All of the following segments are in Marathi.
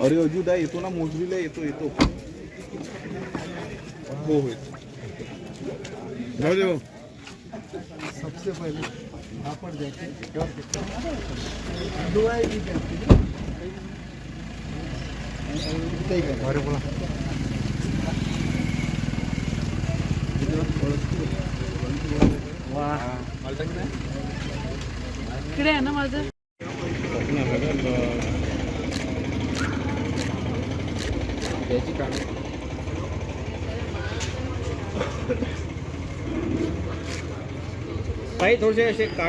अरे अजुदा येतो ना मोजरीला येतो येतो हो हो जाऊ दे हो. सबसे पहले पापड़ जाके दुआई भी करती है अरे बोला इकडे आहे ना माझं काही थोडेसे असे का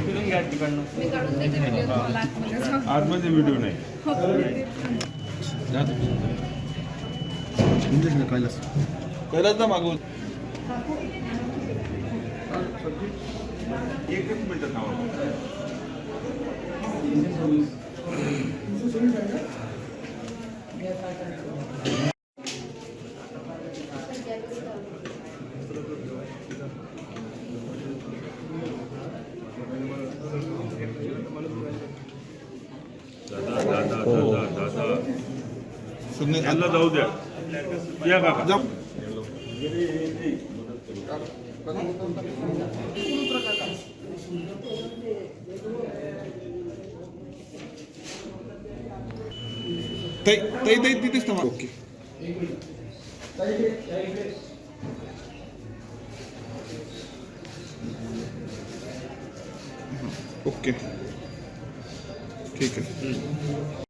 तुझ्या आतमध्ये. व्हिडिओ नाही. कैलास कैलास ना मागून एकच मिनिट थांबा सुने जाऊ द्या. या काका. तिथेच थांबा. ओके. ओके. ठीक आहे.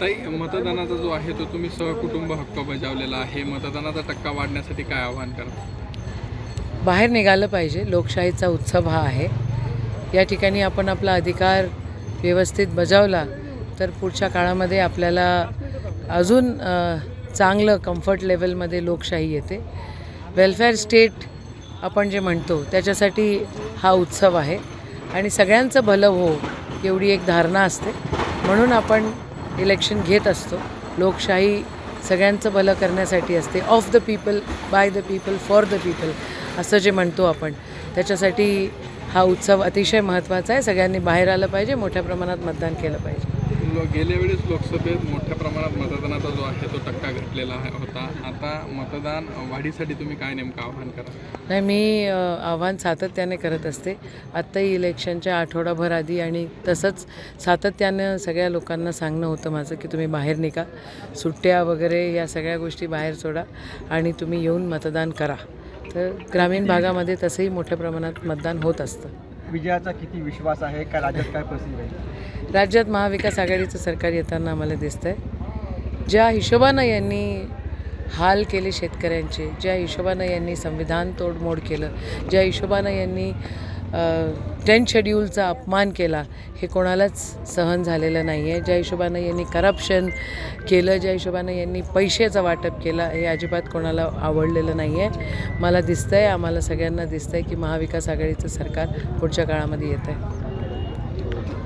ताई मतदानाचा जो आहे तो तुम्ही सहकुटुंब हक्क बजावलेला आहे. मतदानाचा टक्का वाढण्यासाठी काय आवाहन करा? बाहेर निघालं पाहिजे. लोकशाहीचा उत्सव हा आहे. या ठिकाणी आपण आपला अधिकार व्यवस्थित बजावला तर पुढच्या काळामध्ये आपल्याला अजून चांगलं कम्फर्ट लेवलमध्ये लोकशाही येते. वेलफेअर स्टेट आपण जे म्हणतो त्याच्यासाठी हा उत्सव आहे. आणि सगळ्यांचं भलं हो एवढी एक धारणा असते. म्हणून आपण इलेक्शन घेत असतो. लोकशाही सगळ्यांचं भलं करण्यासाठी असते. Of the people by the people for the people असं जे म्हणतो आपण. त्याच्यासाठी हा उत्सव अतिशय महत्त्वाचा आहे. सगळ्यांनी बाहेर आलं पाहिजे. मोठ्या प्रमाणात मतदान केलं पाहिजे. लो गेल्या वेळेस लोकसभेत मोठ्या प्रमाणात मतदानाचा जो आहे तो टक्का घटलेला होता. आता मतदान वाढीसाठी तुम्ही काय नेमकं आव्हान करा? नाही मी आव्हान सातत्याने करत असते. आत्ताही इलेक्शनच्या आठवडाभर आधी आणि तसंच सातत्यानं सगळ्या लोकांना सांगणं होतं माझं की तुम्ही बाहेर निघा. सुट्ट्या वगैरे या सगळ्या गोष्टी बाहेर सोडा आणि तुम्ही येऊन मतदान करा. तर ग्रामीण भागामध्ये तसंही मोठ्या प्रमाणात मतदान होत असतं. विजयाचा किती विश्वास आहे? का राज्यात काय परिस्थिती आहे राज्यात महाविकास आघाडीचं सरकार येताना आम्हाला दिसतं आहे ज्या हिशोबानं यांनी हाल केले शेतकऱ्यांचे ज्या हिशोबानं यांनी संविधान तोडमोड केलं ज्या हिशोबानं यांनी टेन शेड्यूलचा अपमान केला हे कोणालाच सहन झालेलं नाही आहे ज्या हिशोबानं यांनी करप्शन केलं ज्या हिशोबानं यांनी पैशाचं वाटप केलं हे अजिबात कोणाला आवडलेलं नाही आहे मला दिसतं आहे आम्हाला सगळ्यांना दिसतं आहे की महाविकास आघाडीचं सरकार पुढच्या काळामध्ये येतं आहे